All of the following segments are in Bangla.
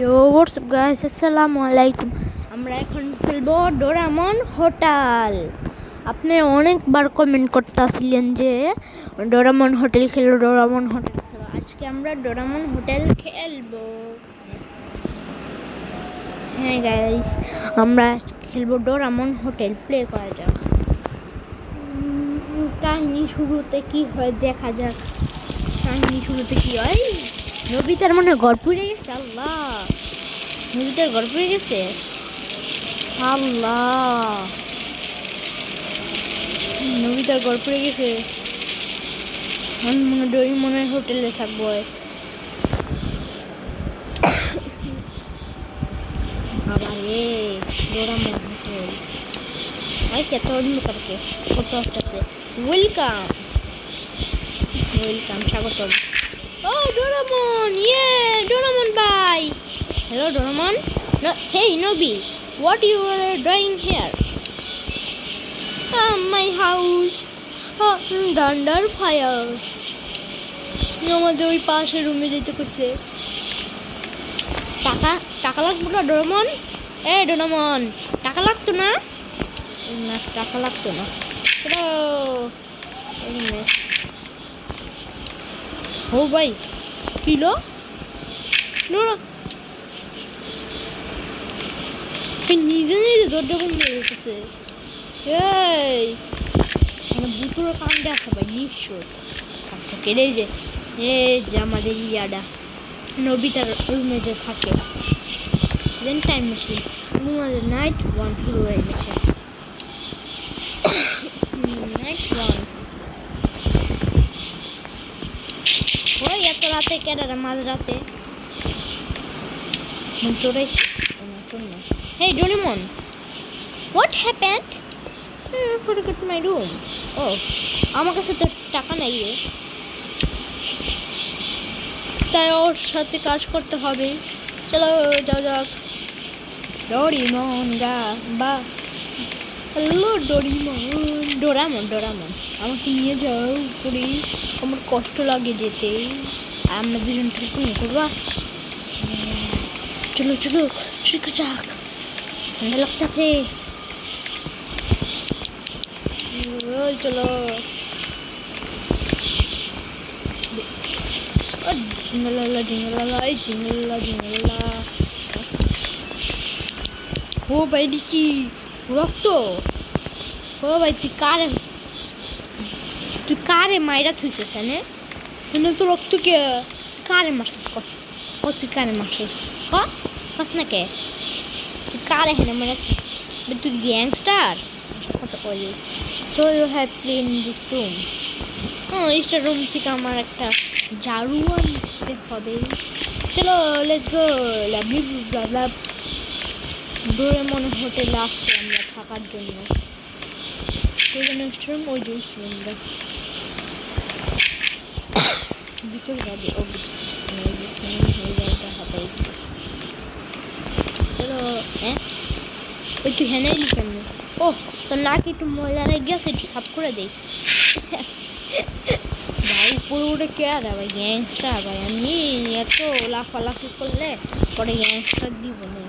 ইয়ো হোয়াটসঅ্যাপ গাইস আসসালামু আলাইকুম আমরা এখন খেলব ডোরামন হোটেল আপনি অনেকবার কমেন্ট করতে আসলেন যে ডোরামন হোটেল খেলো ডোরামন হোটেল খেলো। আজকে আমরা ডোরামন হোটেল খেলব। হ্যাঁ গাইস আমরা খেলব ডোরামন হোটেল প্লে করা যাক। কাহিনী শুরুতে কি হয় দেখা যাক। কাহিনী শুরুতে কি হয়? নবিতার মনে ঘর পুড়ে গেছে, আল্লাহ। নবিতার ঘর পুড়ে গেছে? আল্লাহ। নবিতার ঘর পুড়ে গেছে। মনে ডই মনে হয় হোটেলে থাকব বাবা রে ডোরামন হোটেল ভাই কত অন্ধকারকে কত আসতেছে। ওয়েলকাম ওয়েলকাম স্বাগতম। ও, ডোরামন ইয়ে Doraemon. Hello Doraemon no hey nobi what you are doing here? Uh, my house. Uh, under fire. আমাদের ওই পাশের রুমে যেতে করছে। টাকা টাকা লাগবে না ডোরামন এ ডোরামন টাকা লাগতো না? না টাকা লাগতো না। চলো ও ভাই কিলো নোরা এই নিজে নিজে দরজা বন্ধ হয়ে যেতেছে। এই মানে বুতুরের কাণ্ডে আছে ভাই, নিশ্চয়। থাকতে কেড়ে যে যে আমাদের ইয়াডা, নবিতার রুমে যে থাকে। দেন টাইম মেশিন আমাদের নাইট ওয়ান শুরু হয়ে গেছে। নাইট ওয়ান ওই, এত রাতে কেডারে মাঝ রাতে চোরাই না Hey Doraemon, what happened? I forgot my room. Oh, আমার কাছে তো টাকা নেই তাই ওর সাথে কাজ করতে হবে। চলো যাও যাক। ডরিমন গা বা। হ্যালো ডরিমন ডোরামন ডোরামন আমাকে নিয়ে যাও উপরে আমার কষ্ট লাগে যেতে। আমরা দুজন ট্রিপিং করবা চলো চলো ট্রিক যাক। ঠান্ডা লাগতেছে। চলো। ঝিঙ্গলালা ঝিঙ্গলালা এই ঝিঙ্গলালা ঝিঙ্গলালা ও ভাই কি রক্ত? ও ভাই, তুই কারে তুই কারে মাইরা থুইছিস এনে মানে তো রক্ত কে কারে মারছিস ও, তুই কারে মারছিস? ক না কে? কারে হেনে মানে তুই গ্যাংস্টার? কথা কই so you have plan this room হ্যাঁ এইটা রুম থেকে আমার একটা ঝাড়ু আনতে হবে। চলো let's go lovely love Doraemon হোটেলে আসছি আমরা থাকার জন্য। ওইখানে রুম ওই যে রুমটা ভিতরে যাবে ও হয়ে যাবে হাতাই চলো হ্যাঁ হ্যাঁ এলি কেন ও তোর নাকি একটু ময়লা লেগে গেছে একটু সাফ করে দেই ভাই, উপরে উঠে কে আর ভাই গ্যাংস্টার ভাই আমি এত লাফালাফি করলে পরে গ্যাংস্টার দিব না।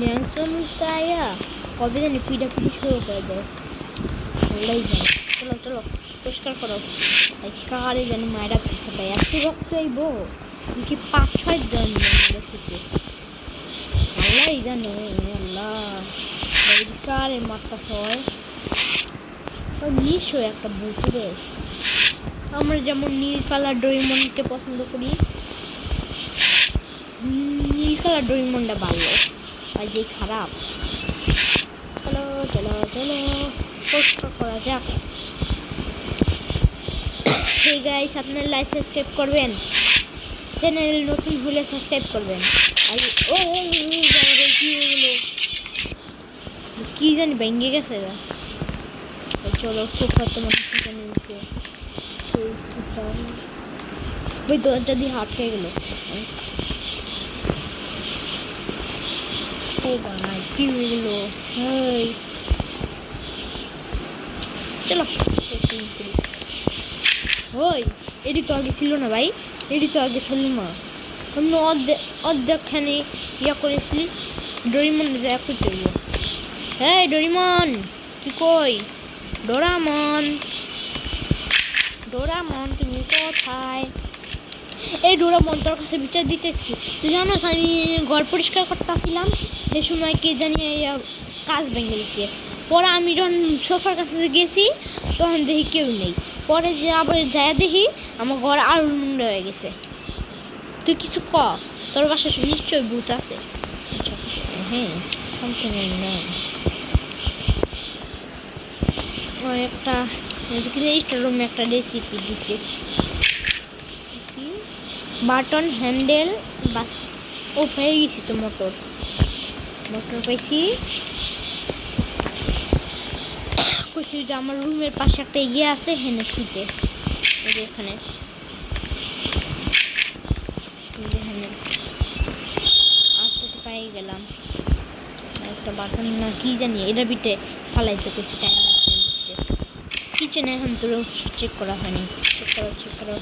গ্যাংস্টার মুস্টার আয়া, কবে জানি পিঠা পিঠি শুরু করে দেয়। ভালোই জানি চলো চলো, পরিষ্কার করো। ভাই, কারে জানি মায়েরা খাচ্ছে, ভাই, এত রক্ত আইব। কি পাঁচ ছয় জন দেখেছে আল্লাহই জানে আল্লাহ কারে মারতাছে হয় নিশ্চয় একটা বুতুরে আমরা যেমন নীল কালার ডরিমনকে পছন্দ করি নীল কালার ডরিমনটা ভালো আর যে খারাপ চলো চলো চলো পরিষ্কার করা যাক সেই গাইস আপনার লাইক সাবস্ক্রাইব করবেন চ্যানেল নতুন হলে সাবস্ক্রাইব করবেন আর ও কি হলো কি জানি ভেঙে গেছে চলো সোফা সেই সোফা ওই দরজা দিয়ে হাত খেয়ে গেলো কি হয়ে গেলো চলো ওই এডি তো আগে ছিল না ভাই এডি তো আগে না আমি অর্ধেক ইয়া করেছিলি ডরিমন যা করতে হ্যাঁ ডরিমন, তুই কই? ডোরামন। ডোরামন, তুমি কোথায়? এই ডোরামন তোর কাছে বিচার দিতেছি। তুই জানোস আমি ঘর পরিষ্কার করতেছিলাম, সে সময় কে জানি কাজ ভেঙে দিছে পরে আমি যখন সোফার কাছে গেছি, তখন দেখি কেউ নেই। পরে যে আবার যায় দেখি আমার ঘর আরও মুন্ডা হয়ে গেছে। তুই কিছু ক? তোর বাসায় নিশ্চয়ই ভূত আছে। হ্যাঁ একটা কিন্তু রুমে একটা রেসিপি দিছে। বাটন হ্যান্ডেল বা ও পেয়ে গেছি তো মোটর। মোটর পাইছি কইছি যে আমার রুমের পাশে একটা ইয়ে আছে, হেনে খুঁজে। এখানে। পাই গেলাম। একটা বাটন না, কি জানি, এটা বিটে ফালাইতে করছি, টাইম কিচেনে এখন তো চেক করা হয়নি। চেক করো চেক করো।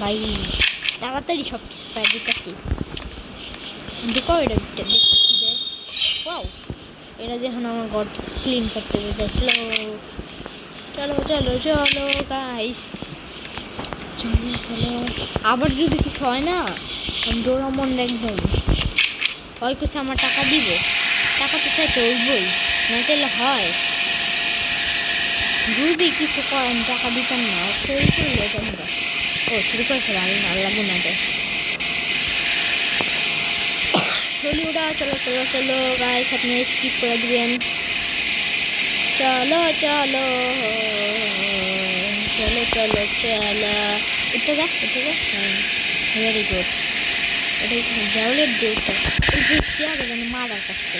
ভাই, তাড়াতাড়ি সব কিছু পাই দিতেছি। দেখো এটা বিটে ওয়াও এটা দেখুন আমার ঘর ক্লিন করতে হবে চলো চলো চলো গাইস চলো চলো। আবার যদি কিছু হয় না, আমি ডোরামন একদম হয় কিছু আমার টাকা দিব। টাকা তো চাইতে উঠবই না চাইলে হয়। যদি কিছু করেন, টাকা দিতাম না। ও, চুরি করে ফেলে আমি আর লাগবো না দেয় চলি ওটা চলো চলো চলো গায়ে সামনে স্কিপ করে দিবেন চলো চলো চলো চলো চলো উঠে যা উঠে যা হ্যাঁ ভেরি গুড এটা জলের ডেউটা এই যে কি আগে জানি মারার কাছে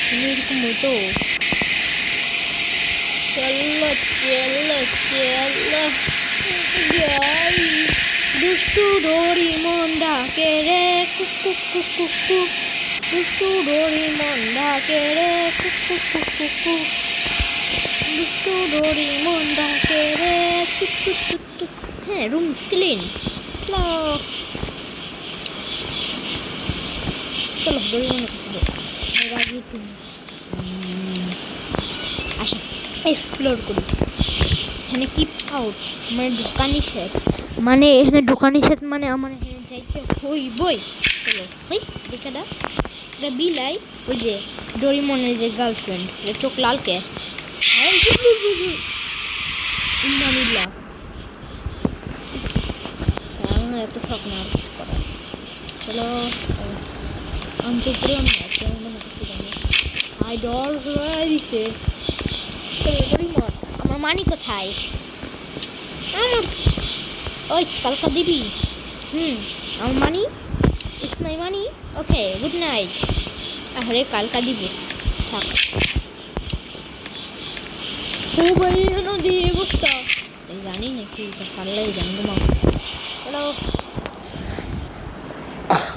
তুমি এরকম হতো চলো চলো চলো যাই দুষ্টু ডোরি মন ডাকে রে? কুক কুক কুক দুষ্টু ডোরি মন ডাকে রে? কুক কুক কুক দুষ্টু ডোরি মন ডাকে রে? টুক টুক টুক হ্যাঁ রুম ক্লিন। চলো ডোরি মনের কাছে তুমি। আসা। এক্সপ্লোর করি। এখানে কিপ আউট মানে ঢোকা নিষেধ মানে এখানে ঢোকা নিষেধ মানে আমার এখানে যাইতে হইবই। চলো ওই দেখে দা এটা বিলাই, ওই যে ডোরিমনের যে গার্লফ্রেন্ড এটা চোখ লালকে আমার এত শখ না কিছু করার চলো তো আমি আই ডর দিছে আমার মানি কোথায়? আমার ওই, কালকা দিবি। হুম, আমার মানি, ইস মাই মানি। ওকে, গুড নাইট। আরে কালকা দিব। থাক। ও ভাই এখনও দিয়ে অবস্থা জানি নাকি এটা সারলাই জানব মা। চলো।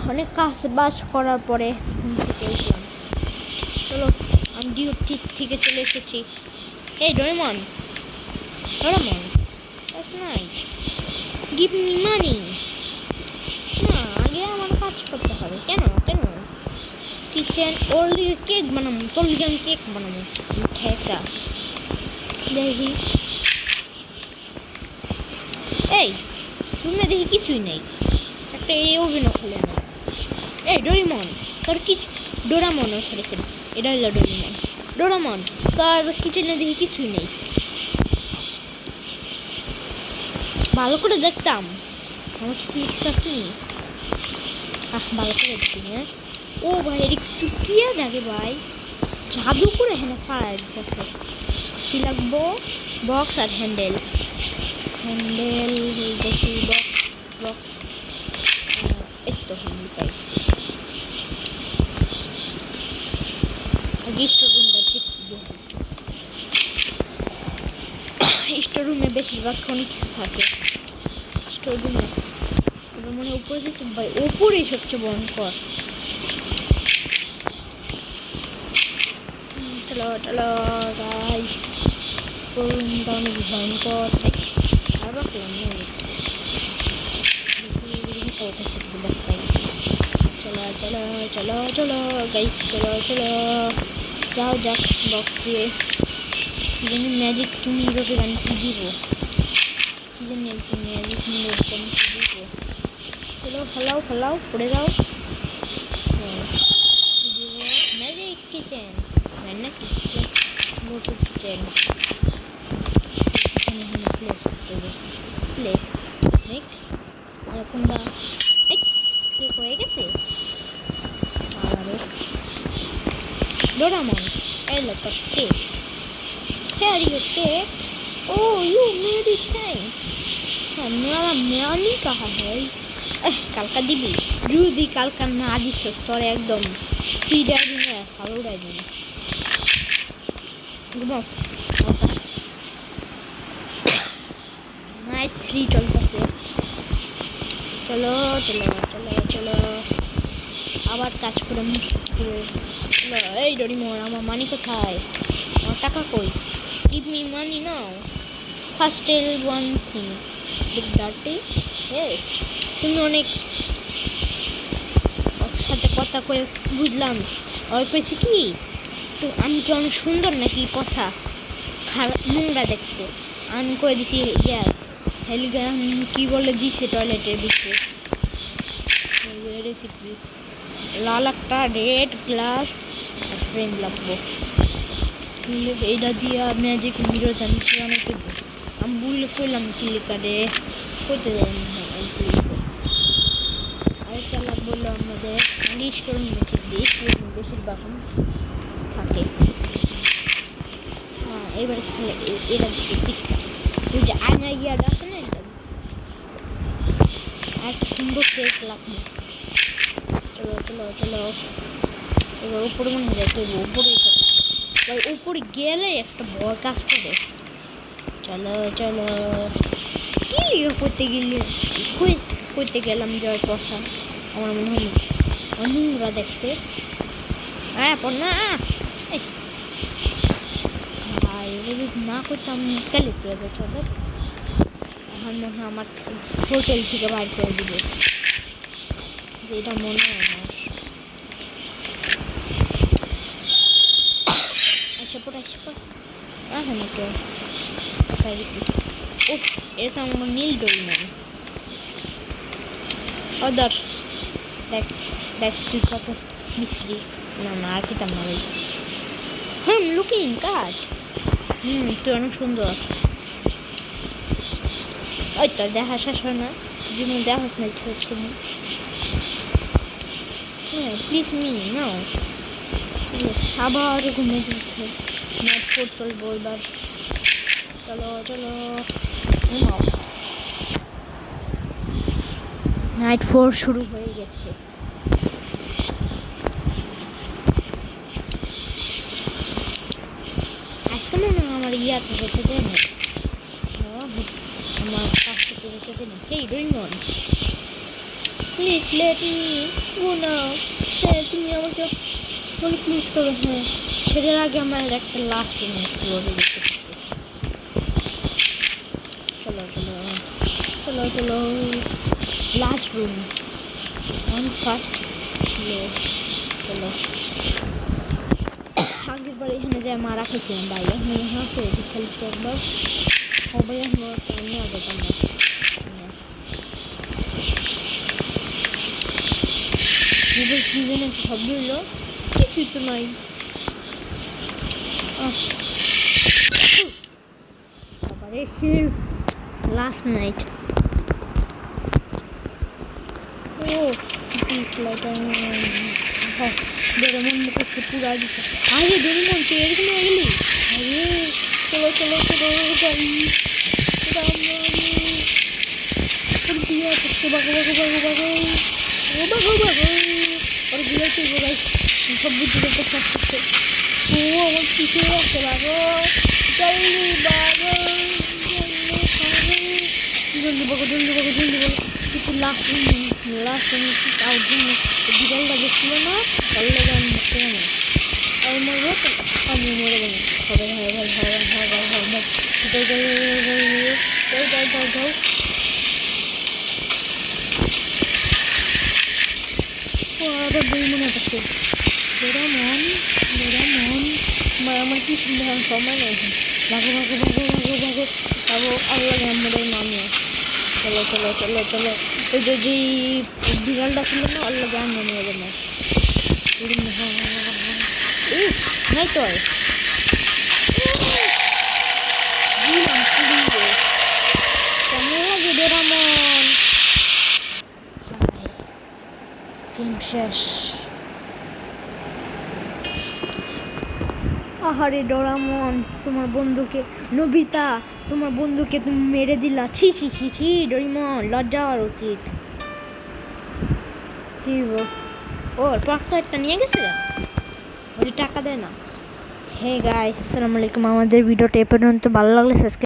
অনেক কাজ বাজ করার পরে ঘুম থেকে উঠলাম। চলো আমি ডিউটি থেকে চলে এসেছি। এই Doraemon. Doraemon nice give money না, আগে আমার কাজ করতে হবে। কেন? কেন? কিচেন ওর লিগে কেক বানাবো তোর লিগে আমি কেক বানাবো। খেটা দেখি। এই রুমে দেখি কিছুই নেই। একটা এই ওভেনও খুলে না। এই ডোরিমন তোর কি ডোরামনও ছেড়েছেন এটা হলো ডোরিমন ডোরামন তোর কিচেনে দেখি কিছুই নেই। ভালো করে দেখতাম। আমার কিছু কিছু আছে আহ, ভালো করে দেখি হ্যাঁ? ও ভাই, এর একটু কি লাগে ভাই? জাদু করে হ্যাঁ পাড়া যাচ্ছে কি লাগবো? বক্স আর হ্যান্ডেল। হ্যান্ডেল, দেখি, বক্স বক্স। এই হ্যান্ডেল পাইছি। স্টোরুমটা স্টোরুমে বেশিরভাগ অনেক কিছু থাকে স্টোরুমে ওটা মনে উপরে থেকে ভাই ওপরেই সবচেয়ে ভয়ঙ্কর। চলো চলো গাইস ভয়ঙ্কর। আর রাখলাম না চলো চলো চলো চলো গাইস চলো চলো। যাও, যাক বক্স দিয়ে। জানি ম্যাজিক তুমি এভাবে গান কি দিব কি জানি একজন ম্যাজিক নিয়ে গান কি দিব চলো ফেলাও ফেলাও পড়ে যাও ম্যাজিক কিচেন রান্না কিচেন মোটু কিচেন এখানে এখানে প্লেস করতে হবে প্লেস মেক কোনটা এই কি হয়ে গেছে আরে ডোরামন এই লোক কে carry it there. Oh, you many thanks. মেলা মেয়নি কাহা হয় কালকা দিবি যদি কালকা না দিস তোর একদম ফ্রিডা দিবে সালুড়াই দিবে নাইট থ্রি চলতেছে চলো চলো চলো চলো আবার কাজ করে মুশকিল এই ডরিমোর আমার মানি কোথায় আমার টাকা কই give me money now. First tell one thing. Look dirty? Yes. তুমি অনেক ওর সাথে কথা কয়ে বুঝলাম। ওই কইছি কি, তো আমি কি অনেক সুন্দর নাকি পশা খারাপ নোংরা দেখতে। আমি কয়ে দিছি গ্যাস হেলিগান কি বলে দিছে টয়লেটের ভিতরে? রেসিপি লাল একটা রেড গ্লাস ফ্রেম লাগবো। এইটা দিয়া ম্যাজিক মিরর আমি অনেক করব আমি বুঝলে করলাম ক্লিকারে করতে যাই আরেকটা লাভ বলল আমাদের রেস্টুরেন্ট ম্যাজিক রেস্টুরেন্ট বেশিরভাগ থাকে। হ্যাঁ এবার খেলে এটা দিচ্ছে পিঠা ওই যে আয়না ইয়াটা আছে না, এটা একটা সুন্দর কেক লাগবে চলো চলো চলো। এবার উপরে মনে হয় উপরেই থাকবে এবার উপরে গেলে একটা বড় কাজ করে। চলো চলো। কি করতে গেলে? করতে গেলাম জয় পশা আমার মনে হয় নোংরা দেখতে। হ্যাঁ না এই। ভাই যদি না করতাম তাহলে হবে চলো। আমার মনে হয় আমার হোটেল থেকে বাইর করে দিবে। যেটা মনে হয় আমার আচ্ছা পর আচ্ছা পর আহ না কেউ কোথায় ও এটা তো আমার নীল ডরি না অদর দেখ দেখ তুই কত মিশ্রি না না, আর খেতাম না ভাই। হুম লুকিং কাজ। হুম, তুই অনেক সুন্দর। ওই তো, দেখা শেষ হয় না। জীবন দেখা না না। হ্যাঁ প্লিজ মি নাও আবার ঘুমে যাচ্ছে। নাইট ফোর চলবো এবার চলো চলো। নাইট ফোর শুরু হয়ে গেছে। মনে হয় আমার ইয়াতে যেতে দেয় না আমার কাছ থেকে দেয় না hey Rimon please let me go now তুমি আমাকে বলে প্লিজ করো হ্যাঁ। সেটার আগে আমার একটা লাশ রুম ফ্লোরে দেখতে চলো চলো চলো চলো। লাস্ট রুম অন ফার্স্ট চলো। আগের বার এখানে যে মারা খেয়েছিলাম ভাই এখন এখানে আছে খেলতে একবার ও ভাই সামনে আগে আমরা কি যেন একটা শব্দ হইল কিছুই তো নাই আহ। তারপরে সে লাস্ট নাইট ও লাইট ডোরেমন করছে পুরা দিতে আরে ডোরেমন তুই এরকম হয়ে গেলি? আরে, চলো চলো চলো গাইস দিয়া করছে বাগো বাগো বাগো বাগো ও বাগো বাগো ওরগুলো তুই গাইস সব বুঝতে সব করতে ও আমার পিছে আছে বাগো জলদি বাগো জলদি বাগো জলদি বাগো জলদি বাগো কিছু লাস্ট লাস্ট কাউ জন্য বিড়ালটা গেছিল না তার লেগে আমি মুখতে না মরবো আমি মরে যাব হবে হবে হবে হবে হবে হবে যাও যাও যাও যাও যাও যাও ও আবার বই হচ্ছে। ডোরামন ডোরামন আমার আমার কি সুন্দর সময় নেই ভাগো ভাগো ভাগো ভাগো ভাগো। ভাগো আল্লাহ আমাদের নামিয়ে চলো চলো চলো চলো। ওই যে যে বিড়ালটা ছিল না, আল্লাহ নামিয়ে দেবে এই নাই তো আর। দিলাম পুড়িয়ে কেমন লাগে ডোরামন গেম শেষ আহারে ডোরামন, তোমার বন্ধুকে। নবিতা, তোমার বন্ধুকে তুমি মেরে দিলা। ছি ছি ছি ছি, ডোরিমন লজ্জা উচিত। কি ওর একটা নিয়ে গেছে ওই টাকা দেয় না। হে গাইস আসসালামু আলাইকুম। আমাদের ভিডিওটা এ পর্যন্ত ভালো লাগলে সাবস্ক্রাইব